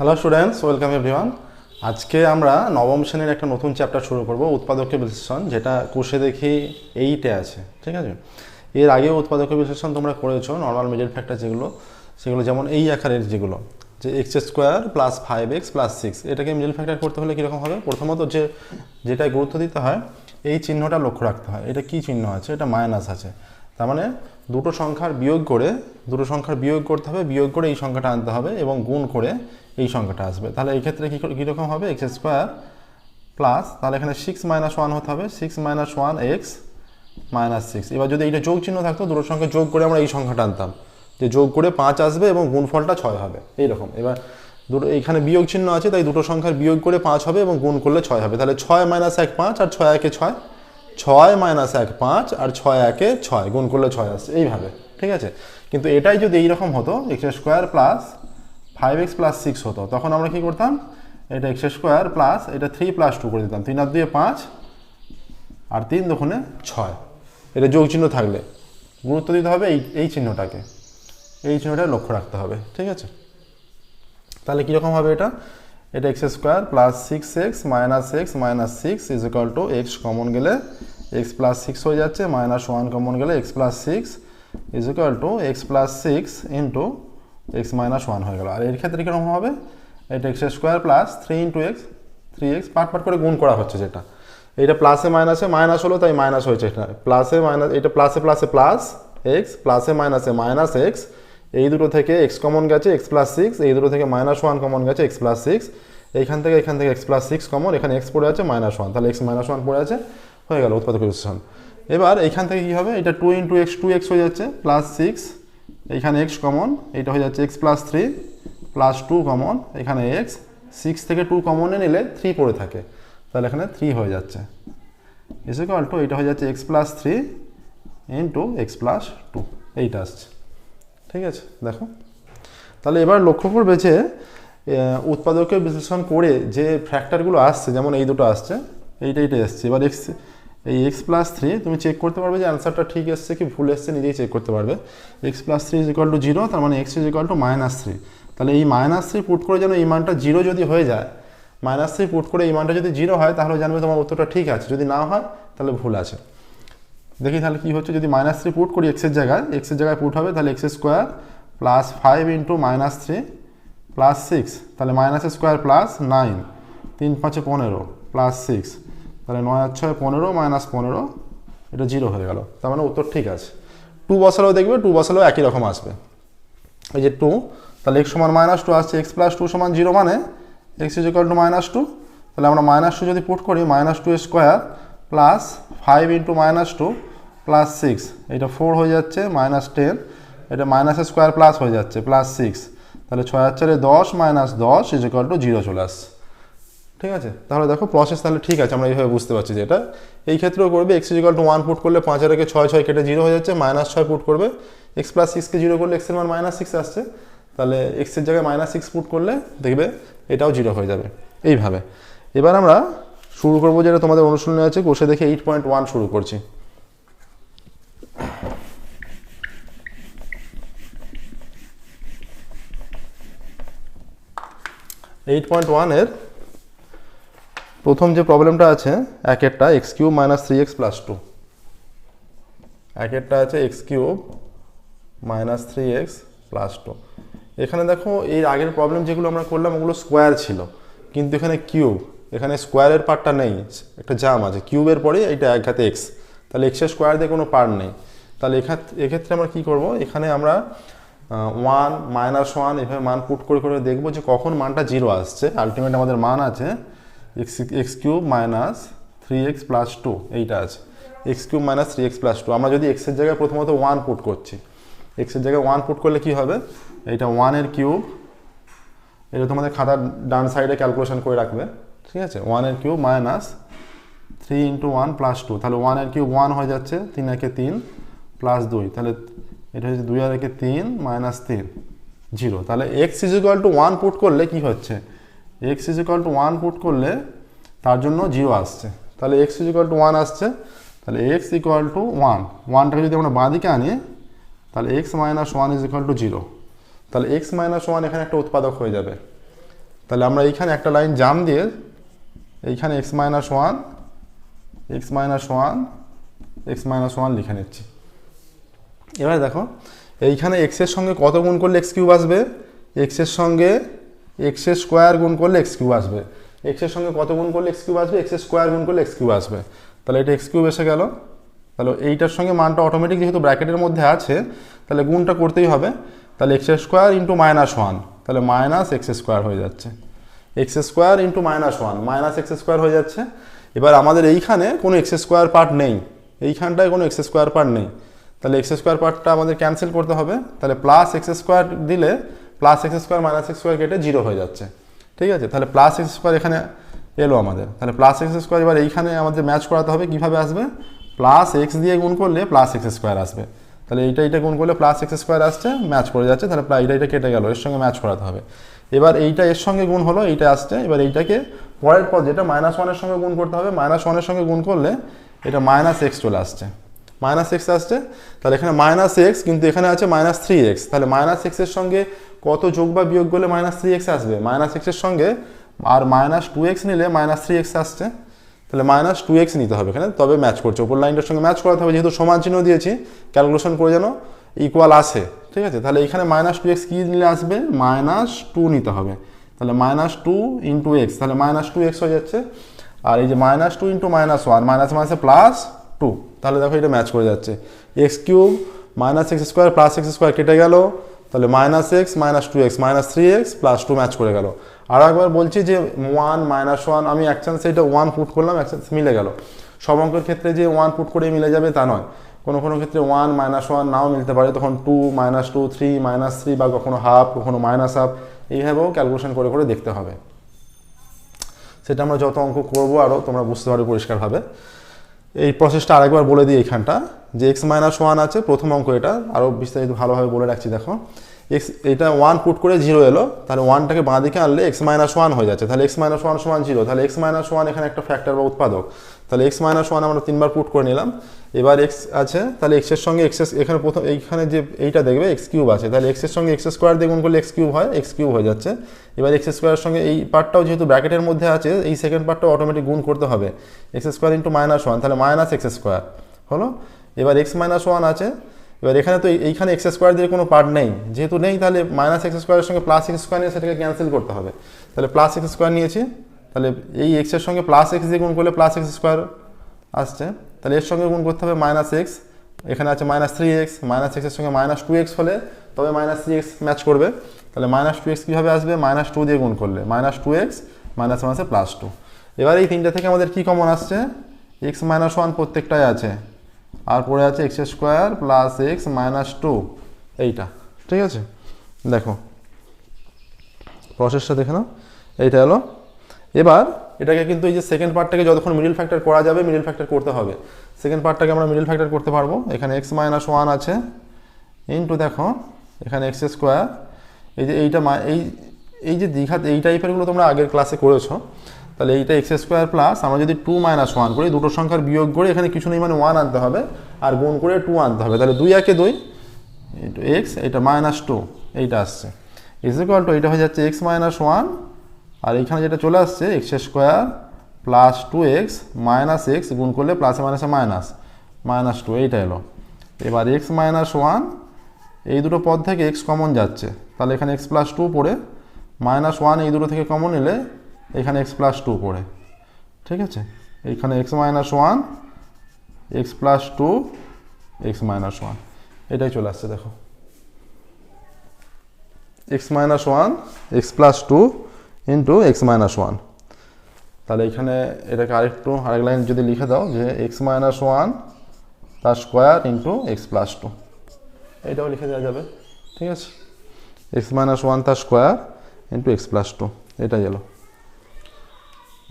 Hello students welcome everyone আজকে আমরা নবম শ্রেণির একটা নতুন চ্যাপ্টার শুরু করব উৎপাদকীয় বিশ্লেষণ, যেটা কোষে দেখি এইটে আছে, ঠিক আছে? এর আগেও উৎপাদকীয় বিশ্লেষণ তোমরা করেছ নর্মাল মিডিয়াল ফ্যাক্টর যেগুলো, সেগুলো যেমন এই আকারের যেগুলো, যে X square plus five X plus six এটাকে মিডিল ফ্যাক্টর করতে হলে কীরকম হবে? প্রথমত যে, যেটায় গুরুত্ব দিতে হয়, এই চিহ্নটা লক্ষ্য রাখতে হয়। এটা কি চিহ্ন আছে? এটা মাইনাস আছে। তার মানে দুটো সংখ্যার বিয়োগ করে, দুটো সংখ্যার বিয়োগ করতে হবে, বিয়োগ করে এই সংখ্যাটা আনতে হবে এবং গুণ করে এই সংখ্যাটা আসবে। তাহলে এই ক্ষেত্রে কী কীরকম হবে? এক্স স্কোয়ার প্লাস তাহলে এখানে সিক্স মাইনাস ওয়ান হতে হবে। Six minus one X minus six এবার যদি এইটা যোগ চিহ্ন থাকতো, দুটো সংখ্যা যোগ করে আমরা এই সংখ্যাটা আনতাম। যে যোগ করে পাঁচ আসবে এবং গুণফলটা ছয় হবে। এইরকম। এবার দুটো এখানে বিয়োগ চিহ্ন আছে, তাই দুটো সংখ্যার বিয়োগ করে পাঁচ হবে এবং গুণ করলে ছয় হবে। তাহলে ছয় মাইনাস এক পাঁচ আর ছয় একে ছয় ছয় মাইনাস এক পাঁচ আর ছয় একে ছয়, গুণ করলে ছয় আসছে, এইভাবে, ঠিক আছে? কিন্তু এটাই যদি এইরকম হতো X square plus five X plus six হতো, তখন আমরা কি করতাম? এটা এক্স স্কোয়ার প্লাস এটা থ্রি প্লাস টু করে দিতাম, তিন আর দুয়ে পাঁচ আর তিন দোকানে ছয়। এটা যোগ চিহ্ন থাকলে, গুরুত্ব দিতে হবে এই এই চিহ্নটাকে। এই চিহ্নটা লক্ষ্য রাখতে হবে, ঠিক আছে? তাহলে কীরকম হবে এটা? এটা X square plus six X minus X minus six is equal to X common গেলে এক্স প্লাস সিক্স হয়ে যাচ্ছে মাইনাস ওয়ান কমন গেলে X plus six is equal to X plus six into X minus one হয়ে গেল। আর এর ক্ষেত্রে কীরকম হবে? এটা X square plus three into X three X part part করে গুণ করা হচ্ছে যেটা। এটা প্লাসে মাইনাসে মাইনাস হলো তাই মাইনাস হয়েছে এটা। প্লাসে মাইনাস এটা প্লাসে প্লাসে প্লাস এক্স প্লাসে মাইনাসে মাইনাস এক্স এই দুটো থেকে এক্স কমন গেছে এক্স প্লাস সিক্স এই দুটো থেকে মাইনাস ওয়ান কমন গেছে এক্স প্লাস সিক্স এইখান থেকে, এখান থেকে এক্স প্লাস সিক্স কমন এখানে এক্স পড়ে আছে মাইনাস ওয়ান তাহলে এক্স মাইনাস ওয়ান পড়ে আছে, হয়ে গেল উৎপাদক বিশ্লেষণ। এবার এইখান থেকে কী হবে? এটা two into X two X হয়ে যাচ্ছে প্লাস সিক্স এইখানে এক্স কমন এইটা হয়ে যাচ্ছে X plus three plus two common এখানে এক্স সিক্স থেকে টু কমনে নিলে থ্রি পড়ে থাকে। তাহলে এখানে থ্রি হয়ে যাচ্ছে। ইস ইকাল টু এইটা হয়ে যাচ্ছে X plus three into X plus two এইটা আসছে। ঠিক আছে দেখো। তাহলে এবার লক্ষ্য করবে যে আহ, উৎপাদকীয় বিশ্লেষণ করে যে ফ্যাক্টরগুলো আসছে যেমন এই দুটো আসছে এইটা এইটা এসছে। এবার এক্স এই এক্স প্লাস থ্রি তুমি চেক করতে পারবে যে অ্যান্সারটা ঠিক এসছে কি ভুল এসছে নিজেই চেক করতে পারবে। X plus three is equal to zero তার মানে x is equal to minus three তাহলে এই মাইনাস থ্রি পুট করে যেন এই মানটা জিরো যদি হয়ে যায় মাইনাস থ্রি পুট করে এই মানটা যদি জিরো হয় তাহলে জানবে তোমার উত্তরটা ঠিক আছে। যদি না হয় তাহলে ভুল আছে। দেখি তাহলে কি হচ্ছে, যদি মাইনাস থ্রি পুট করি এক্সের জায়গায় এক্সের জায়গায় পুট হবে, তাহলে x square plus five into minus three plus six তাহলে মাইনাস স্কোয়ার প্লাস নাইন তিন পাঁচে পনেরো প্লাস সিক্স তাহলে নয় আর ছয় পনেরো মাইনাস পনেরো, এটা জিরো হয়ে গেল। তার মানে উত্তর ঠিক আছে। টু বসালেও দেখবে টু বসালেও একই রকম আসবে। এই যে টু তাহলে এক্স সমান মাইনাস টু আসছে এক্স প্লাস টু সমান জিরো মানে x is equal to minus two তাহলে আমরা মাইনাস টু যদি পুট করি minus two square plus five into minus two plus six এটা ফোর হয়ে যাচ্ছে মাইনাস টেন এটা মাইনাস স্কোয়ার প্লাস হয়ে যাচ্ছে প্লাস সিক্স তাহলে ছয় হাজার চারে দশ মাইনাস দশ ইজ টু জিরো চলে আসছে। ঠিক আছে? তাহলে দেখো প্রসেস তাহলে ঠিক আছে, আমরা এইভাবে বুঝতে পারছি যেটা এই ক্ষেত্রেও করবে x is equal to one put করলে পাঁচ রেখে ছয় ছয় কেটে জিরো হয়ে যাচ্ছে মাইনাস ছয় পুট করবে। এক্স প্লাস সিক্সকে জিরো করলে এক্সের মান মাইনাস সিক্স আসছে। তাহলে এক্সের জায়গায় মাইনাস সিক্স পুট করলে দেখবে এটাও জিরো হয়ে যাবে। এইভাবে। এবার আমরা শুরু করব যেটা তোমাদের অনুশীলনে আছে কোষে দেখে এইট পয়েন্ট ওয়ান শুরু করছি। এইট পয়েন্ট ওয়ানের প্রথম যে প্রবলেমটা আছে, একেরটা x cube minus three x plus two একেরটা আছে x cube minus three x plus two এখানে দেখো এই আগের প্রবলেম যেগুলো আমরা করলাম, ওগুলো স্কোয়ার ছিল। কিন্তু এখানে কিউব এখানে স্কোয়ারের পার্টটা নেই। একটা জাম আছে। কিউবের পরে এটা এক হাতে এক্স তাহলে এক্সের স্কোয়ার দিয়ে কোনো পার্ট নেই। তাহলে এক্ষেত্রে আমরা কী করব? এখানে আমরা ওয়ান মাইনাস ওয়ান এভাবে মান পুট করে করে দেখব যে কখন মানটা জিরো আসছে। আলটিমেট আমাদের মান আছে x x cube minus three x plus two এইটা আছে। X cube minus three x plus two আমরা যদি এক্সের জায়গায় প্রথমত ওয়ান পুট করছি এক্সের জায়গায় ওয়ান পুট করলে কি হবে? এইটা ওয়ানের কিউব এটা তোমাদের খাতার ডান সাইডে ক্যালকুলেশন করে রাখবে, ঠিক আছে? ওয়ানের cube minus three into one plus two তাহলে ওয়ানের কিউব ওয়ান হয়ে যাচ্ছে, তিন একে তিন প্লাস দুই, তাহলে এটা হচ্ছে দুই আর একে তিন মাইনাস তিন জিরো তাহলে x is equal to one put করলে কি হচ্ছে? X is equal to one put করলে তার জন্য জিরো আসছে। তাহলে x is equal to one আসছে, তাহলে এক্স ইকুয়াল টু ওয়ান ওয়ানটাকে যদি আমরা বাঁদিকে আনি, তাহলে x minus one is equal to zero তাহলে এক্স মাইনাস ওয়ান এখানে একটা উৎপাদক হয়ে যাবে। তাহলে আমরা এইখানে একটা লাইন জাম দিয়ে এইখানে x minus one x minus one x minus one লিখে নিচ্ছি। এবার দেখো এইখানে এক্সের সঙ্গে কত গুণ করলে এক্স কিউব আসবে এক্সের সঙ্গে এক্সের স্কোয়ার গুণ করলে এক্স কিউব আসবে এক্সের সঙ্গে কত গুণ করলে এক্স কিউব আসবে এক্সের স্কোয়ার গুণ করলে এক্স কিউব আসবে তাহলে এটা এক্স কিউব এসে গেল তাহলে এইটার সঙ্গে মানটা অটোমেটিক যেহেতু ব্র্যাকেটের মধ্যে আছে তাহলে গুণটা করতেই হবে তাহলে x square into minus one তাহলে মাইনাস এক্স স্কোয়ার হয়ে যাচ্ছে x square into minus one minus x square হয়ে যাচ্ছে এবার আমাদের এইখানে কোনো এক্স স্কোয়ার পার্ট নেই এইখানটায় কোনো এক্স স্কোয়ার পার্ট নেই তাহলে এক্স স্কোয়ার পার্টটা আমাদের ক্যান্সেল করতে হবে। তাহলে প্লাস এক্স স্কোয়ার দিলে plus x square minus x square কেটে জিরো হয়ে যাচ্ছে। ঠিক আছে? তাহলে প্লাস এক্স স্কোয়ার এখানে এলো আমাদের। তাহলে প্লাস এক্স স্কোয়ার এবার এইখানে আমাদের ম্যাচ করাতে হবে, কীভাবে আসবে? প্লাস এক্স দিয়ে গুণ করলে প্লাস এক্স স্কোয়ার আসবে। তাহলে এইটা এইটা গুণ করলে প্লাস এক্স স্কোয়ার আসছে ম্যাচ করে যাচ্ছে। তাহলে এইটা এইটা কেটে গেল, এর সঙ্গে ম্যাচ করাতে হবে। এবার এইটা এর সঙ্গে গুণ হলো, এইটা আসছে। এবার এইটাকে পরের পর যেটা মাইনাস ওয়ানের সঙ্গে গুণ করতে হবে মাইনাস ওয়ানের সঙ্গে গুণ করলে এটা মাইনাস এক্স চলে আসছে। মাইনাস এক্স আসছে, তাহলে এখানে মাইনাস এক্স, কিন্তু এখানে আছে মাইনাস থ্রি এক্স। তাহলে মাইনাস এক্সের সঙ্গে কত যোগ বা বিয়োগ করলে মাইনাস থ্রি এক্স আসবে? মাইনাস এক্সের সঙ্গে আর মাইনাস টু এক্স নিলে মাইনাস থ্রি এক্স আসছে। তাহলে মাইনাস টু এক্স নিতে হবে এখানে, তবে ম্যাচ করছে। ওপর লাইনটার সঙ্গে ম্যাচ করাতে হবে, যেহেতু সমান চিহ্ন দিয়েছি, ক্যালকুলেশন করে যেন ইকুয়াল আসে, ঠিক আছে? তাহলে এখানে মাইনাস টু এক্স কী নিলে আসবে? মাইনাস টু নিতে হবে। তাহলে মাইনাস টু ইন্টু এক্স, তাহলে মাইনাস টু এক্স হয়ে যাচ্ছে। আর এই যে minus two into minus one, minus মাইনাসে প্লাস টু, তাহলে দেখো এটা ম্যাচ করে যাচ্ছে। X cube minus x square plus x square কেটে গেল, তাহলে minus x minus two x minus three x plus two match করে গেল। আর একবার বলছি যে ওয়ান মাইনাস ওয়ান আমি এক চান্স এটা ওয়ান পুট করলাম এক চান্স মিলে গেল। সব অঙ্কের ক্ষেত্রে যে ওয়ান পুট করে মিলে যাবে তা নয়। কোনো কোনো ক্ষেত্রে ওয়ান মাইনাস ওয়ান নাও মিলতে পারে, তখন two minus two three minus three বা কখনো হাফ কখনো মাইনাস হাফ এইভাবেও ক্যালকুলেশন করে করে দেখতে হবে। সেটা আমরা যত অঙ্ক করব আরও তোমরা বুঝতে পারবে পরিষ্কারভাবে। এই প্রসেসটা আরেকবার বলে দিই এখানটা যে এক্স মাইনাস ওয়ান আছে, প্রথম অঙ্ক এটা। আরও বিস্তারিত ভালোভাবে বলে রাখছি, দেখো। এক্স এটা ওয়ান পুট করে জিরো এলো, তাহলে ওয়ানটাকে বাঁ দিকে আনলে এক্স মাইনাস ওয়ান হয়ে যাচ্ছে। তাহলে এক্স মাইনাস ওয়ান সমান জিরো তাহলে এক্স মাইনাস ওয়ান এখানে একটা ফ্যাক্টর বা উৎপাদক। তাহলে এক্স মাইনাস ওয়ান আমরা তিনবার পুট করে নিলাম। এবার এক্স আছে, তাহলে এক্সের সঙ্গে এক্স এখানে প্রথম, এইখানে যে এইটা দেখবে এক্স কিউব আছে। তাহলে এক্সের সঙ্গে এক্স স্কোয়ার দিয়ে গুণ করলে এক্স কিউব হয় এক্স কিউব হয়ে যাচ্ছে। এবার এক্স স্কোয়ারের সঙ্গে এই পার্টটাও যেহেতু ব্র্যাকেটের মধ্যে আছে, এই সেকেন্ড পার্টটাও অটোমেটিক গুণ করতে হবে। X square into minus one তাহলে মাইনাস এক্স স্কোয়ার হলো। এবার এক্স মাইনাস ওয়ান আছে এবার এখানে তো এইখানে এক্স স্কোয়ার দিয়ে কোনো পার্ট নেই। যেহেতু নেই, তাহলে মাইনাস এক্স স্কোয়ারের সঙ্গে প্লাস এক্স স্কোয়ার নিয়ে সেটাকে ক্যান্সেল করতে হবে। তাহলে প্লাস এক্স স্কোয়ার নিয়েছি। তাহলে এই এক্সের সঙ্গে প্লাস এক্স দিয়ে গুণ করলে প্লাস এক্স স্কোয়ার আসছে। তাহলে এর সঙ্গে গুণ করতে হবে মাইনাস এক্স এখানে আছে মাইনাস থ্রি এক্স মাইনাস এক্সের সঙ্গে মাইনাস টু এক্স হলে তবে মাইনাস থ্রি এক্স ম্যাচ করবে। তাহলে মাইনাস টু এক্স কীভাবে আসবে? মাইনাস টু দিয়ে গুণ করলে। মাইনাস টু এক্স মাইনাস মাইনাসে প্লাস টু এবার এই তিনটা থেকে আমাদের কী কমন আসছে? এক্স মাইনাস ওয়ান প্রত্যেকটাই আছে। আর পড়ে আছে x square plus x minus two. এইটা, ঠিক আছে? দেখো প্রসেসটা দেখে নাও। এইটা হলো। এবার এটাকে কিন্তু এই যে সেকেন্ড পার্টটাকে যতক্ষণ মিডিল ফ্যাক্টর করা যাবে মিডিল ফ্যাক্টর করতে হবে। সেকেন্ড পার্টটাকে আমরা মিডিল ফ্যাক্টর করতে পারব। এখানে এক্স মাইনাস ওয়ান আছে। ইন্টু দেখো, এখানে এক্স স্কোয়ার। এই যে এইটা এই এই যে দীঘাত এই টাইপেরগুলো তোমরা আগের ক্লাসে করেছ। তাহলে এইটা এক্স স্কোয়ার প্লাস আমরা যদি টু মাইনাস ওয়ান করি, দুটো সংখ্যার বিয়োগ করে এখানে কিছু নেই মানে ওয়ান আনতে হবে আর গুণ করে টু আনতে হবে। তাহলে দুই একে দুই এক্স এটা মাইনাস টু এইটা আসছে। এক্স ইকুয়াল টু এটা হয়ে যাচ্ছে এক্স মাইনাস ওয়ান আর এইখানে যেটা চলে আসছে x square plus two x minus x গুণ করলে প্লাসে মাইনাসে মাইনাস মাইনাস টু এইটা এলো। এবার এক্স মাইনাস ওয়ান এই দুটো পদ থেকে এক্স কমন যাচ্ছে। তাহলে এখানে এক্স প্লাস টু পড়ে মাইনাস ওয়ান এই দুটো থেকে কমন নিলে এখানে এক্স প্লাস টু পড়ে। ঠিক আছে? এখানে x minus one x plus two x minus one এটাই চলে আসছে, দেখো। X minus one x plus two into x minus one তাহলে এখানে এটাকে আরেকটু, আরেক লাইন যদি লিখে দাও যে এক্স মাইনাস ওয়ান তার square into x plus two এটাও লিখে দেওয়া যাবে। ঠিক আছে? এক্স মাইনাস ওয়ান তার square into x plus two এটাই এলো।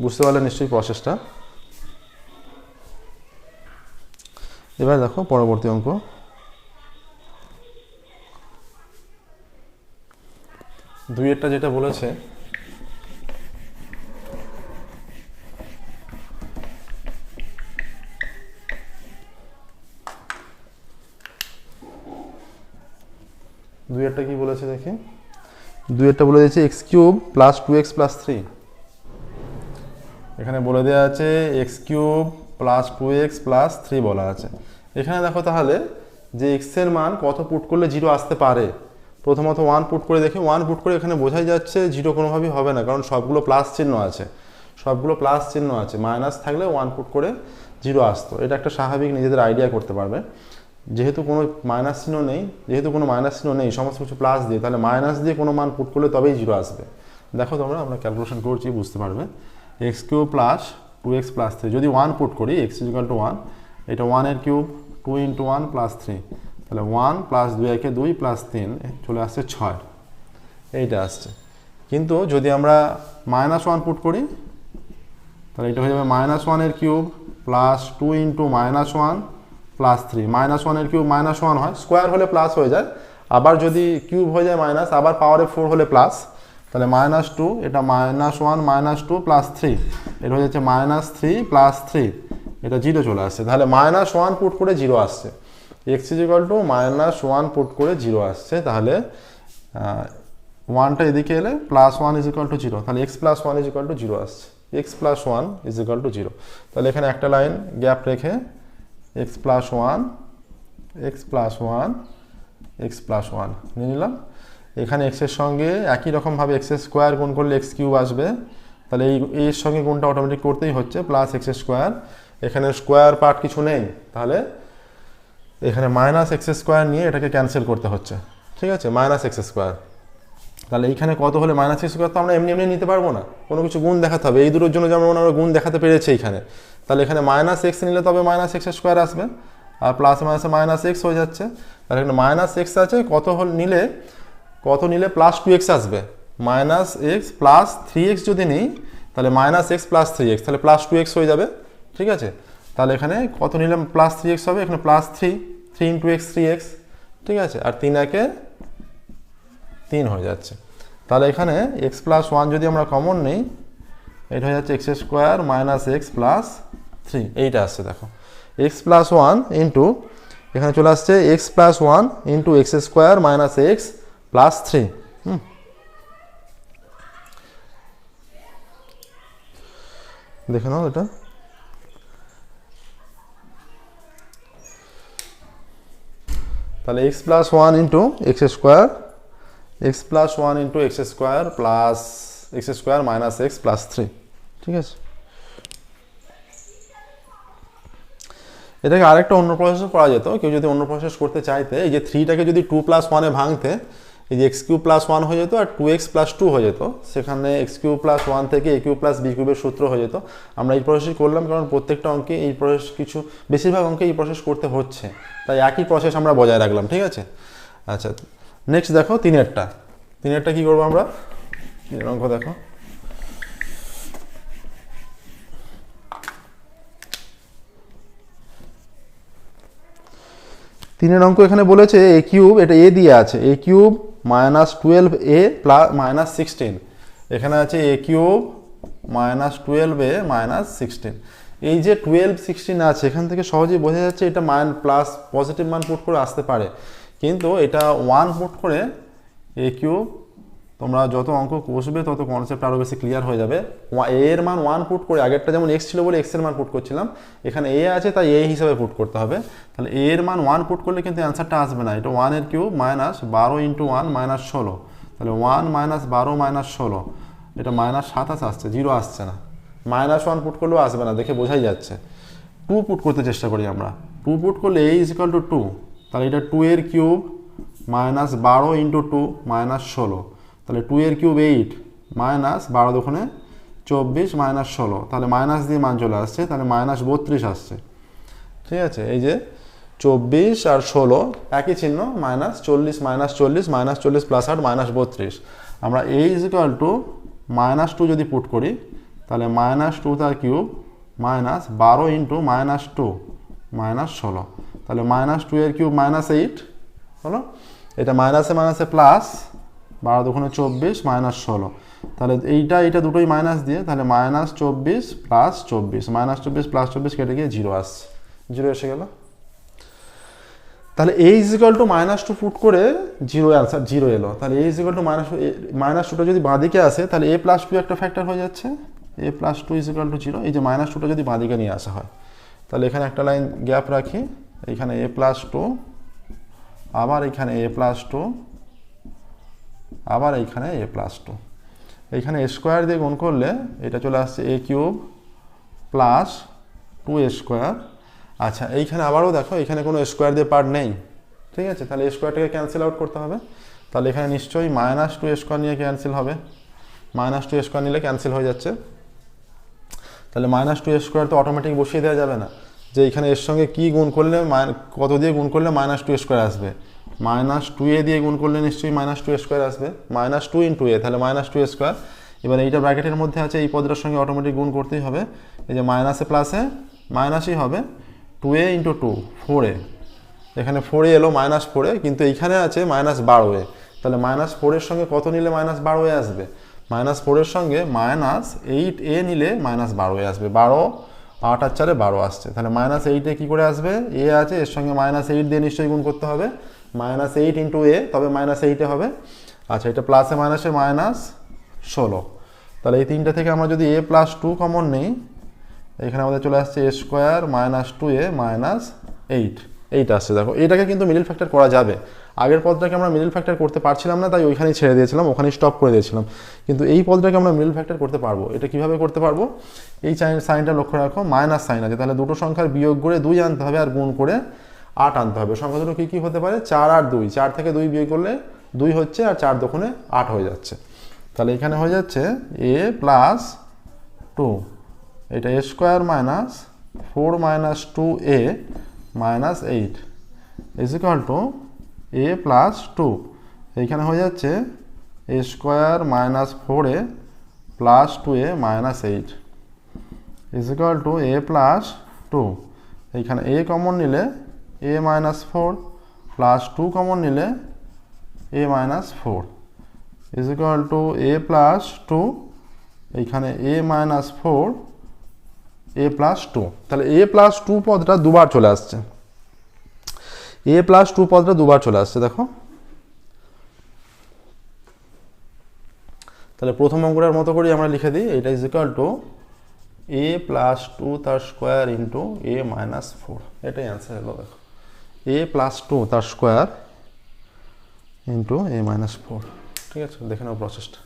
বুঝতে পারলে নিশ্চয়ই প্রসেসটা এবার দেখো পরবর্তী অঙ্ক। দুইয়েরটা যেটা বলেছে, দুইয়েরটা কি বলেছে দেখি? দুইয়েরটা বলে দিয়েছে x cube plus two x plus three এখানে বলে দেওয়া আছে x cube plus two x plus three বলা আছে। এখানে দেখো তাহলে যে এক্সের মান কত পুট করলে জিরো আসতে পারে? প্রথমত ওয়ান পুট করে দেখি। ওয়ান পুট করে এখানে বোঝাই যাচ্ছে জিরো কোনোভাবেই হবে না, কারণ সবগুলো প্লাস চিহ্ন আছে। সবগুলো প্লাস চিহ্ন আছে। মাইনাস থাকলে ওয়ান পুট করে জিরো আসতো। এটা একটা স্বাভাবিক, নিজেদের আইডিয়া করতে পারবে। যেহেতু কোনো মাইনাস চিহ্ন নেই, যেহেতু কোনো মাইনাস চিহ্ন নেই, সমস্ত কিছু প্লাস দিয়ে, তাহলে মাইনাস দিয়ে কোনো মান পুট করলে তবেই জিরো আসবে। দেখো তোমরা, আমরা ক্যালকুলেশন করছি, বুঝতে পারবে। X cube plus two x plus three যদি ওয়ান পুট করি x is equal to one এটা ওয়ানের cube two into one plus three তাহলে ওয়ান প্লাস দুই একে দুই প্লাস তিন চলে আসছে ছয়। এইটা আসছে। কিন্তু যদি আমরা মাইনাস ওয়ান পুট করি, তাহলে এটা হয়ে যাবে মাইনাস ওয়ানের cube plus two into minus one plus three minus ওয়ানের কিউব মাইনাস ওয়ান হয়। স্কোয়ার হলে প্লাস হয়ে যায়। আবার যদি কিউব হয়ে যায় মাইনাস আবার পাওয়ারে ফোর হলে প্লাস তাহলে মাইনাস টু এটা minus one minus two plus three এটা হয়ে যাচ্ছে মাইনাস থ্রি প্লাস থ্রি এটা জিরো চলে আসছে। তাহলে মাইনাস ওয়ান পুট করে জিরো আসছে। X is equal to minus one put করে জিরো আসছে। তাহলে ওয়ানটা এদিকে এলে plus one is equal to zero তাহলে x plus one is equal to zero আসছে। X plus one is equal to zero তাহলে এখানে একটা লাইন গ্যাপ রেখে x plus one x plus one x plus one নিয়ে নিলাম। এখানে এক্সের সঙ্গে একই রকমভাবে এক্স স্কোয়ার গুণ করলে এক্স কিউব আসবে। তাহলে এই, এর সঙ্গে গুণটা অটোমেটিক করতেই হচ্ছে প্লাস এক্স স্কোয়ার এখানে স্কোয়ার পার্ট কিছু নেই, তাহলে এখানে মাইনাস এক্স স্কোয়ার নিয়ে এটাকে ক্যান্সেল করতে হচ্ছে। ঠিক আছে? মাইনাস এক্স স্কোয়ার তাহলে এইখানে কত হলে মাইনাস এক্স স্কোয়ার তো আমরা এমনি এমনি নিতে পারব না। কোনো কিছু গুণ দেখাতে হবে। এই দুটোর জন্য যেমন আমরা গুণ দেখাতে পেরেছি এইখানে। তাহলে এখানে মাইনাস এক্স নিলে তবে মাইনাস এক্স স্কোয়ার আসবে। আর প্লাস মাইনাসে মাইনাস এক্স হয়ে যাচ্ছে। তাহলে এখানে মাইনাস এক্স আছে, কত হল, নিলে কত নিলে প্লাস টু এক্স আসবে? Minus x plus three x যদি নিই, তাহলে minus x plus three x তাহলে প্লাস টু এক্স হয়ে যাবে, ঠিক আছে? তাহলে এখানে কত নিলে প্লাস থ্রি এক্স হবে, এখানে plus three three into x three x ঠিক আছে? আর তিন একে তিন হয়ে যাচ্ছে। তাহলে এখানে এক্স প্লাস ওয়ান যদি আমরা কমন নিই, এটা হয়ে যাচ্ছে x square minus x plus three এইটা আসছে, দেখো। এক্স প্লাস ওয়ান ইন্টু এখানে চলে আসছে x plus one into x square minus x plus three হুম দেখে নাও এটা। তাহলে x plus one into x square x plus one into x square plus x square minus x plus three ঠিক আছে? এটাকে আরেকটা অন্য প্রসেসও করা যেত। কেউ যদি অন্য প্রসেস করতে চাইতে, এই যে থ্রিটাকে যদি টু প্লাস ওয়ানে ভাঙতে এই যে এক্স কিউ প্লাস ওয়ান হয়ে যেত আর টু এক্স প্লাস টু হয়ে যেত, সেখানে এক্স কিউ প্লাস ওয়ান থেকে এ কিউ প্লাস বি কিউবের সূত্র হয়ে যেত। আমরা এই প্রসেসই করলাম কারণ প্রত্যেকটা অঙ্কে এই প্রসেস কিছু, বেশিরভাগ অঙ্কে এই প্রসেস করতে হচ্ছে। তাই একই প্রসেস আমরা বজায় রাখলাম, ঠিক আছে? আচ্ছা নেক্সট দেখো তিনেরটা। তিনেরটা কী করব আমরা? তিনের অঙ্ক দেখো। তিনের অঙ্ক এখানে বলেছে এ কিউব, এটা এ দিয়ে আছে, a cube minus twelve a plus, minus sixteen. এখানে আছে a cube minus twelve a minus sixteen. এই যে টুয়েলভ, সিক্সটিন আছে, এখান থেকে সহজেই বোঝা যাচ্ছে এটা মাইন প্লাস পজিটিভ মান পুট করে আসতে পারে। কিন্তু এটা ওয়ান পুট করে এ কিউব তোমরা যত অঙ্ক কষবে, তত কনসেপ্ট আরও বেশি ক্লিয়ার হয়ে যাবে। এর মান ওয়ান পুট করে আগেরটা যেমন এক্স ছিল বলে এক্সের মান পুট করছিলাম, এখানে এ আছে, তাই এ হিসাবে পুট করতে হবে। তাহলে এর মান ওয়ান পুট করলে কিন্তু অ্যান্সারটা আসবে না। এটা ওয়ানের কিউব মাইনাস বারো ইন্টু ওয়ান মাইনাস ষোলো। তাহলে ওয়ান মাইনাস বারো মাইনাস ষোলো। এটা মাইনাস সাতাশ আসছে জিরো আসছে না। মাইনাস ওয়ান পুট করলেও আসবে না, দেখে বোঝাই যাচ্ছে। টু পুট করতে চেষ্টা করি আমরা। টু পুট করলে a is equal to two তাহলে এটা টু এর কিউব মাইনাস বারো ইন্টু টু মাইনাস ষোলো। তাহলে টু এর কিউব এইট মাইনাস বারো দোকানে চব্বিশ মাইনাস ষোলো। তাহলে মাইনাস দিয়ে মান চলে আসছে, তাহলে মাইনাস বত্রিশ আসছে। ঠিক আছে? এই যে চব্বিশ আর ষোলো, একই চিহ্ন মাইনাস চল্লিশ মাইনাস চল্লিশ মাইনাস চল্লিশ প্লাস আট মাইনাস বত্রিশ। আমরা এই ইজ টু মাইনাস টু যদি পুট করি, তাহলে মাইনাস টু তার কিউব মাইনাস বারো ইন্টু মাইনাস টু মাইনাস ষোলো। তাহলে মাইনাস টু এর কিউব মাইনাস এইট হলো? এটা মাইনাসে মাইনাসে প্লাস বারো দুগুণে চব্বিশ মাইনাস ষোলো। তাহলে এইটা এইটা দুটোই মাইনাস দিয়ে তাহলে মাইনাস চব্বিশ প্লাস চব্বিশ। মাইনাস চব্বিশ প্লাস চব্বিশ কেটে গিয়ে জিরো আসছে। জিরো এসে গেল। তাহলে a is equal to minus two put করে জিরো অ্যান্সার জিরো এলো। তাহলে a is equal to minus minus টুটা যদি বাঁদিকে আসে, তাহলে এ প্লাস টু একটা ফ্যাক্টর হয়ে যাচ্ছে। A plus two is equal to zero এই যে মাইনাস টুটা যদি বাঁদিকে নিয়ে আসা হয়। তাহলে এখানে একটা লাইন গ্যাপ রাখি। এখানে এ প্লাস টু আবার এখানে এ প্লাস টু আবার এইখানে এ প্লাস টু এইখানে স্কোয়ার দিয়ে গুণ করলে এটা চলে আসছে a cube plus two square আচ্ছা এইখানে আবারও দেখো এখানে কোনো স্কোয়ার দিয়ে পার্ট নেই। ঠিক আছে? তাহলে স্কোয়ারটাকে ক্যান্সেল আউট করতে হবে। তাহলে এখানে নিশ্চয়ই মাইনাস টু স্কোয়ার নিয়ে ক্যান্সেল হবে। মাইনাস টু স্কোয়ার নিলে ক্যান্সেল হয়ে যাচ্ছে। তাহলে মাইনাস টু স্কোয়ার তো অটোমেটিক বসিয়ে দেওয়া যাবে না। যে এখানে এর সঙ্গে কি গুণ করলে কত দিয়ে গুণ করলে মাইনাস টু স্কোয়ার আসবে? মাইনাস টু এ দিয়ে গুণ করলে নিশ্চয়ই মাইনাস টু স্কোয়ার আসবে। মাইনাস টু ইন্টু এ তাহলে মাইনাস টু স্কোয়ার এবার এইটা ব্র্যাকেটের মধ্যে আছে, এই পদটার সঙ্গে অটোমেটিক গুণ করতেই হবে। এই যে মাইনাসে প্লাসে মাইনাসই হবে two a into two four a এখানে ফোরে এলো মাইনাস ফোরে কিন্তু এইখানে আছে মাইনাস বারো এ তাহলে মাইনাস ফোরের সঙ্গে কত নিলে মাইনাস বারো এ আসবে? মাইনাস ফোরের সঙ্গে মাইনাস এইট এ নিলে মাইনাস বারো এ আসবে। বারো, আট আর চারে বারো আসছে। তাহলে মাইনাস এইটে কী করে আসবে? এ আছে, এর সঙ্গে মাইনাস এইট দিয়ে নিশ্চয়ই গুণ করতে হবে। মাইনাস এইট ইন্টু এ তবে মাইনাস এইটে হবে। আচ্ছা এটা প্লাসে মাইনাসে মাইনাস ষোলো। তাহলে এই তিনটা থেকে আমরা যদি এ প্লাস টু কমন নিই, এখানে আমাদের চলে আসছে a square minus two a minus eight এইটা আসছে, দেখো, এটাকে কিন্তু মিডিল ফ্যাক্টর করা যাবে। আগের পদটাকে আমরা মিডিল ফ্যাক্টর করতে পারছিলাম না, তাই ওইখানেই ছেড়ে দিয়েছিলাম, ওখানেই স্টপ করে দিয়েছিলাম। কিন্তু এই পদটাকে আমরা মিডিল ফ্যাক্টর করতে পারব। এটা কীভাবে করতে পারব? এই সাইনটা লক্ষ্য রাখো মাইনাস সাইন আছে। তাহলে দুটো সংখ্যার বিয়োগ করে দুই আনতে হবে আর গুণ করে আট আনতে হবে। সংখ্যা দুটো কী কী হতে পারে? চার আর দুই। চার থেকে দুই বিয়ে করলে দুই হচ্ছে আর চার দোকানে আট হয়ে যাচ্ছে। তাহলে এখানে হয়ে যাচ্ছে এ প্লাস টু। এটা a square minus four minus two a minus eight. Is equal to a plus two. এইখানে হয়ে যাচ্ছে a square minus four a plus two a minus eight. Is equal to a plus two. এইখানে a common নিলে a minus four plus two common নিলে a minus four is equal to a plus two এইখানে a minus four a plus two তাহলে a plus two পদটা দুবার চলে আসছে। এ plus two পদটা দুবার চলে আসছে, দেখো। তাহলে প্রথম অঙ্কটার মতো করেই আমরা লিখে দিই, এটা is two a plus two তার square into a minus four এটাই অ্যান্সার হলো, দেখো। এ প্লাস টু তার square into a minus four ঠিক আছে? দেখে নাও প্রসেসটা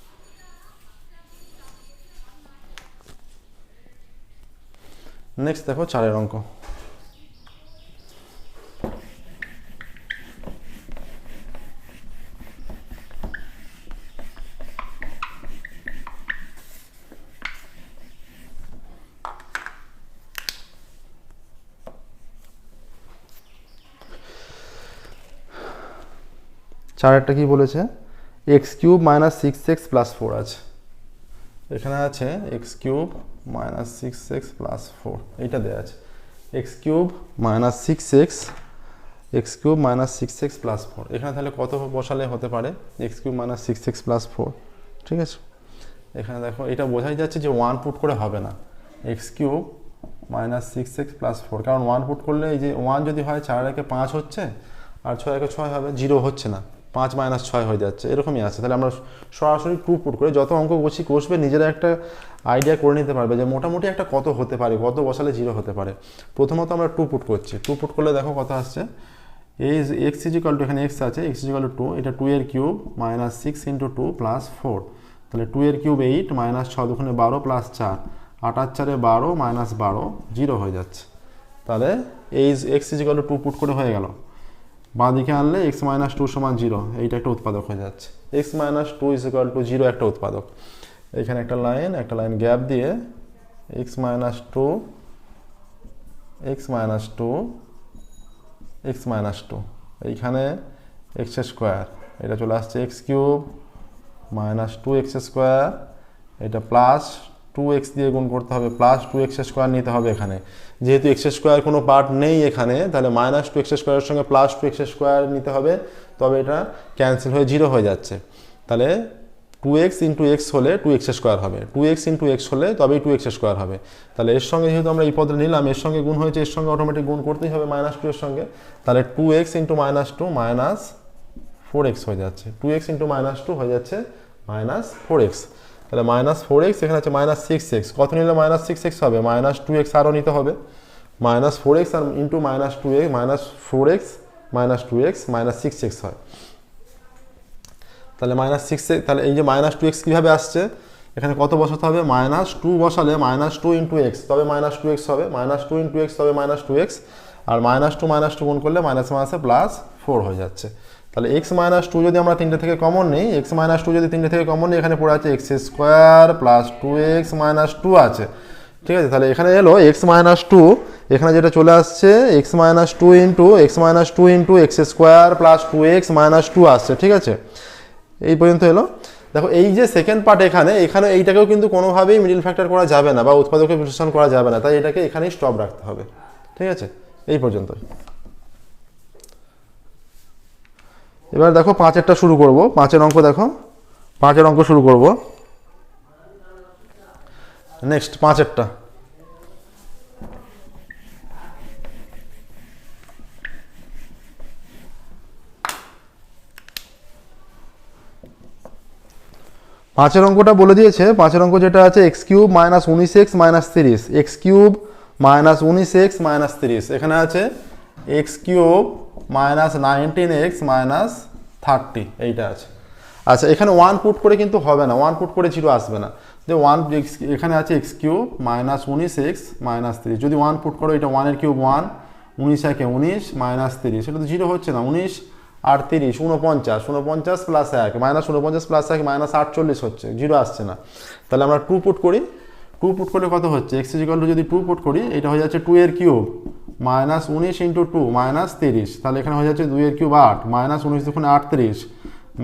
নেক্সট দেখো চারের অঙ্ক। চারেরটা কি বলেছে? X cube minus six x plus four আছে। এখানে আছে x cube minus six x plus four এইটা দেওয়া আছে। X cube minus six x x cube minus six x plus four এখানে তাহলে কত বসালে হতে পারে? X cube minus six x plus four ঠিক আছে? এখানে দেখো, এটা বোঝাই যাচ্ছে যে ওয়ান পুট করে হবে না। X cube minus six x plus four কারণ ওয়ান পুট করলে এই যে ওয়ান যদি হয়, চার একে পাঁচ হচ্ছে, আর ছয় একে ছয় হবে জিরো হচ্ছে না। পাঁচ মাইনাস ছয় হয়ে যাচ্ছে, এরকমই আছে। তাহলে আমরা সরাসরি টু পুট করে যত অঙ্ক বসি কষবে, নিজেরা একটা আইডিয়া করে নিতে পারবে যে মোটামুটি একটা কত হতে পারে, কত বসালে জিরো হতে পারে। প্রথমত আমরা টু পুট করছি। টু পুট করলে দেখো কত আসছে। এই এক্স ইজিকাল টু এখানে এক্স আছে এক্স ইজিকাল টু এটা টু এর cube minus six into two plus four তাহলে টু এর কিউব এইট মাইনাস ছ দুখানে বারো প্লাস চার আটার চারে বারো মাইনাস বারো জিরো হয়ে যাচ্ছে। তাহলে এই এক্স ইজিকাল টু পুট করে হয়ে গেল। বাঁ দিকে আনলে এক্স মাইনাস টু সমান জিরো এইটা একটা উৎপাদক হয়ে যাচ্ছে। X minus two is equal to zero একটা উৎপাদক। এখানে একটা লাইন একটা লাইন গ্যাপ দিয়ে x minus two x minus two x minus two এইখানে এক্স স্কোয়ার এটা চলে আসছে x cube minus two x square এটা প্লাস টু এক্স দিয়ে গুণ করতে হবে প্লাস টু এক্স স্কোয়ার নিতে হবে এখানে যেহেতু এক্স স্কোয়ার কোনো পার্ট নেই এখানে তাহলে মাইনাস টু এক্স স্কোয়ারের সঙ্গে প্লাস টু এক্স স্কোয়ার নিতে হবে তবে এটা ক্যান্সেল হয়ে জিরো হয়ে যাচ্ছে তাহলে টু এক্স ইন্টু এক্স হলে টু এক্স স্কোয়ার হবে টু এক্স ইন্টু এক্স হলে তবেই টু এক্স স্কোয়ার হবে তাহলে এর সঙ্গে যেহেতু আমরা এই পদে নিলাম এর সঙ্গে গুণ হয়েছে এর সঙ্গে অটোমেটিক গুণ করতেই হবে মাইনাস টু এর সঙ্গে তাহলে two x into minus two minus four x হয়ে যাচ্ছে two x into minus two হয়ে যাচ্ছে মাইনাস ফোর এক্স তাহলে মাইনাস ফোর এক্স এখানে আছে মাইনাস সিক্স এক্স কত নিলে মাইনাস সিক্স এক্স হবে? মাইনাস টু এক্স আরও নিতে হবে। মাইনাস ফোর এক্স আর into minus two x minus four x minus two x minus six x হয়। তাহলে মাইনাস সিক্স তাহলে এই যে মাইনাস টু এক্স কীভাবে আসছে? এখানে কত বসাতে হবে? মাইনাস টু বসালে মাইনাস টু ইন্টু এক্স তবে মাইনাস টু এক্স হবে। মাইনাস টু ইন্টু এক্স তবে মাইনাস টু এক্স আর মাইনাস টু মাইনাস টু গুণ করলে মাইনাস মাইনাসে প্লাস ফোর হয়ে যাচ্ছে। তাহলে এক্স মাইনাস টু যদি আমরা তিনটে থেকে কমন নিই এক্স মাইনাস টু যদি তিনটে থেকে কমন নিই, এখানে পড়ে আছে x square plus two x minus two আছে। ঠিক আছে? তাহলে এখানে এলো এক্স মাইনাস টু এখানে যেটা চলে আসছে x minus two into x minus two into x square plus two x minus two আসছে, ঠিক আছে? এই পর্যন্ত এলো। দেখো, এই যে সেকেন্ড পার্ট এখানে এখানে এইটাকেও কিন্তু কোনোভাবেই মিডিল ফ্যাক্টর করা যাবে না বা উৎপাদকের বিশ্লেষণ করা যাবে না, তাই এটাকে এখানেই স্টপ রাখতে হবে। ঠিক আছে? এই পর্যন্ত এবার দেখো পাঁচেরটা শুরু করব। পাঁচের অঙ্ক দেখো। পাঁচের অঙ্ক শুরু করব। নেক্সট পাঁচেরটা। পাঁচের অঙ্কটা বলে দিয়েছে। পাঁচের অঙ্ক যেটা আছে এক্স কিউব মাইনাস উনিশ এক্স মাইনাস তিরিশ। এক্স কিউব মাইনাস উনিশ এক্স মাইনাস তিরিশ। এখানে আছে x cube minus nineteen x minus thirty, এইটা আছে। আচ্ছা এখানে ওয়ান পুট করে কিন্তু হবে না, ওয়ান পুট করে জিরো আসবে না। যে ওয়ান এখানে আছে এক্স কিউব মাইনাস উনিশ এক্স মাইনাস তিরিশ। যদি ওয়ান পুট করো, এটা ওয়ানের কিউব ওয়ান, উনিশ একে উনিশ মাইনাস তিরিশ। এটা তো জিরো হচ্ছে না, উনিশ আর তিরিশ উনপঞ্চাশ উনপঞ্চাশ প্লাস এক, মাইনাস উনপঞ্চাশ প্লাস এক, মাইনাস আটচল্লিশ হচ্ছে, জিরো আসছে না। তাহলে আমরা টু পুট করি, টু পুট করলে কত হচ্ছে? এক্স ইজিকাল যদি টু পুট করি, এটা হয়ে যাচ্ছে টু এর কিউব। মাইনাস উনিশ ইন্টু টু, মাইনাস তিরিশ। তাহলে এখানে হয়ে যাচ্ছে দুই এর কিউব আট, মাইনাস উনিশ দুখানে আটত্রিশ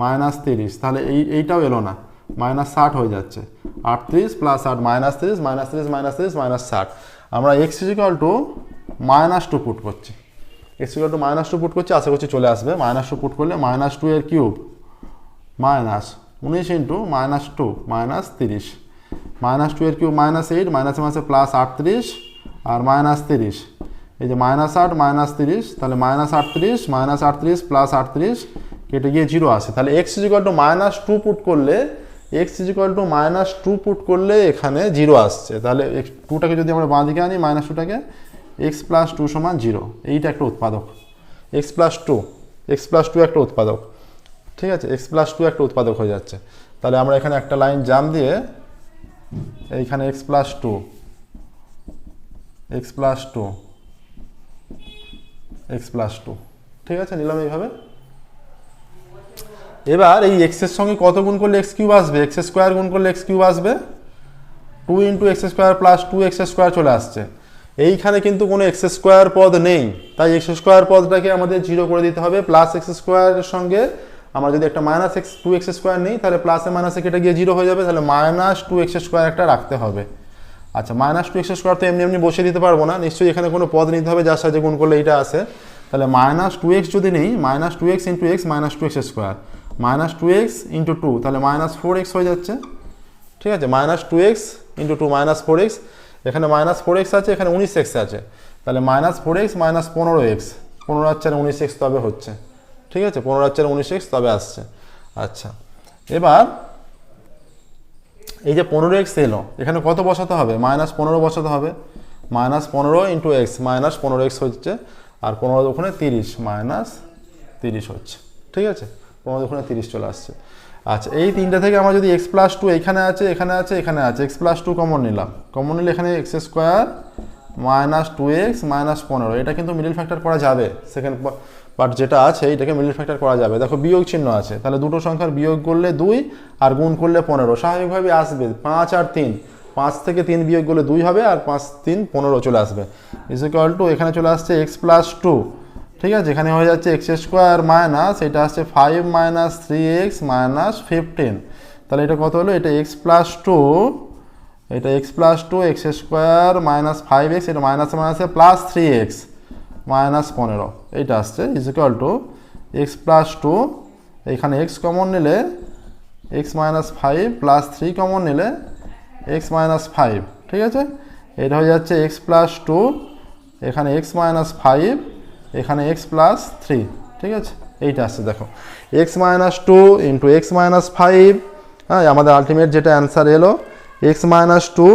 মাইনাস তিরিশ। তাহলে এই, এইটাও এলো না, মাইনাস ষাট হয়ে যাচ্ছে। আটত্রিশ প্লাস আট মাইনাস তিরিশ মাইনাস তিরিশ মাইনাস তিরিশ, মাইনাস ষাট। আমরা x equal to minus two put করছি। X equal to minus two put করছি, আশা করছি চলে আসবে। মাইনাস টু পুট করলে মাইনাস টু এর কিউব মাইনাস উনিশ ইন্টু মাইনাস টু মাইনাস তিরিশ। মাইনাস টু এর কিউব মাইনাস এইট মাইনাসে মাসে প্লাস আটত্রিশ, আর মাইনাস তিরিশ। এই যে মাইনাস আট মাইনাস তিরিশ, তাহলে মাইনাস আটত্রিশ মাইনাস আটত্রিশ প্লাস আটত্রিশ, কেটে গিয়ে জিরো আসে। তাহলে x equal to minus two put করলে x equal to minus two put করলে এখানে জিরো আসছে। তাহলে এক্স টুটাকে যদি আমরা বাঁ দিকে আনি মাইনাস টুটাকে এক্স প্লাস টু সমান জিরো এইটা একটা উৎপাদক। X plus two x plus two একটা উৎপাদক। ঠিক আছে? এক্স প্লাস টু একটা উৎপাদক হয়ে যাচ্ছে। তাহলে আমরা এখানে একটা লাইন জাম দিয়ে, এইখানে x plus two x plus two x plus two ঠিক আছে, নিলাম এইভাবে। এবার এই এক্সের সঙ্গে কত গুণ করলে এক্স কিউব আসবে? এক্স স্কোয়ার গুণ করলে এক্স কিউব আসবে। Two into x square plus two x square চলে আসছে। এইখানে কিন্তু কোনো এক্স স্কোয়ার পদ নেই। তাই এক্স স্কোয়ার পদটাকে আমাদের জিরো করে দিতে হবে। প্লাস এক্স স্কোয়ারের সঙ্গে আমরা যদি একটা minus x two x square নিই, তাহলে প্লাসে মাইনাসে কেটে গিয়ে জিরো হয়ে যাবে। তাহলে মাইনাস টু এক্স স্কোয়ার একটা রাখতে হবে। আচ্ছা মাইনাস টু এক্স স্কোয়ার তো এমনি এমনি বসে দিতে পারব না। নিশ্চয়ই এখানে কোনো পদ নিতে হবে, যার সাথে গুণ করলে এইটা আসে তাহলে মাইনাস টু এক্স যদি নেই minus two x into x minus two x square minus two x into two তাহলে মাইনাস ফোর এক্স হয়ে যাচ্ছে। ঠিক আছে? Minus two x into two minus four x এখানে মাইনাস ফোর এক্স আছে, এখানে উনিশ এক্স আছে। তাহলে মাইনাস ফোর এক্স মাইনাস পনেরো এক্স পনেরো চার উনিশ এক্স তবে হচ্ছে। ঠিক আছে? পনেরো চার উনিশ এক্স তবে আসছে। আচ্ছা এবার এই যে পনেরো এক্স এলো, এখানে কত বসাতে হবে? মাইনাস পনেরো বসাতে হবে। মাইনাস পনেরো ইন্টু এক্স মাইনাস পনেরো এক্স হচ্ছে, আর পনেরো ওখানে তিরিশ, মাইনাস তিরিশ হচ্ছে। ঠিক আছে? পনেরো ওখানে তিরিশ চলে আসছে। আচ্ছা এই তিনটা থেকে আমরা যদি এক্স প্লাস টু এখানে আছে এখানে আছে এখানে আছে। এক্স প্লাস টু কমন নিলাম। কমন নিলে এখানে x square minus two x minus পনেরো। এটা কিন্তু মিডিল ফ্যাক্টর করা যাবে। সেকেন্ড পার্ট যেটা আছে, এটাকে মিডিল ফ্যাক্টর করা যাবে। দেখো, বিয়োগ চিহ্ন আছে। তাহলে দুটো সংখ্যার বিয়োগ করলে দুই আর গুণ করলে পনেরো। স্বাভাবিকভাবে আসবে পাঁচ আর তিন। পাঁচ থেকে তিন বিয়োগ করলে দুই হবে আর পাঁচ, তিন, পনেরো চলে আসবে। ইজ টু এখানে চলে আসছে এক্স প্লাস টু ঠিক আছে? এখানে হয়ে যাচ্ছে এক্স স্কোয়ার মাইনাস এটা আসছে five minus three x minus fifteen তাহলে এটা কত হলো? এটা এক্স প্লাস টু এটা x plus two x square minus five x এটা মাইনাসে মাইনাসে প্লাস থ্রি এক্স মাইনাস পনেরো। এইটা আসছে is two x plus two এখানে এক্স কমন নিলে x minus five plus three common নিলে এক্স মাইনাস ফাইভ ঠিক আছে? এটা হয়ে যাচ্ছে এক্স প্লাস টু এখানে এক্স মাইনাস ফাইভ এখানে এক্স প্লাস থ্রি ঠিক আছে? এইটা আসছে, দেখো। X minus two into x minus five হ্যাঁ আমাদের আলটিমেট যেটা অ্যান্সার এলো x minus two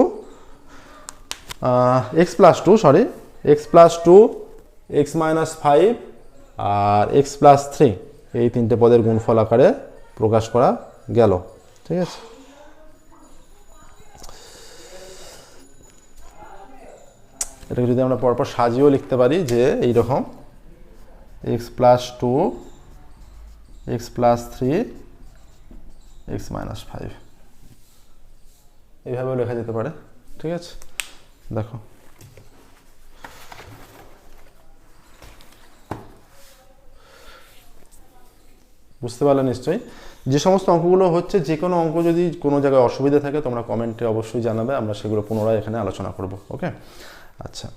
x plus two sorry x plus two x minus five আর এক্স প্লাস থ্রি এই তিনটে পদের গুণফল আকারে প্রকাশ করা গেল। ঠিক আছে? এটাকে যদি আমরা পরপর সাজিয়েও লিখতে পারি যে এইরকম x plus two x plus three x minus five এইভাবেও লেখা যেতে পারে। ঠিক আছে? দেখো। বুঝতে পারলে নিশ্চয়ই। যে সমস্ত অঙ্কগুলো হচ্ছে, যে কোনো অঙ্ক যদি কোনো জায়গায় অসুবিধা থাকে, তোমরা কমেন্টে অবশ্যই জানাবে, আমরা সেগুলো পুনরায় এখানে আলোচনা করব, ওকে? আচ্ছা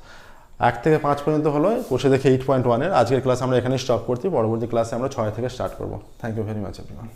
এক থেকে পাঁচ পর্যন্ত হলো কোষে দেখে এইট পয়েন্ট ওয়ানের আজকের ক্লাস আমরা এখানে স্টপ করছি, পরবর্তী ক্লাসে আমরা ছয় থেকে স্টার্ট করব। Thank you very much everyone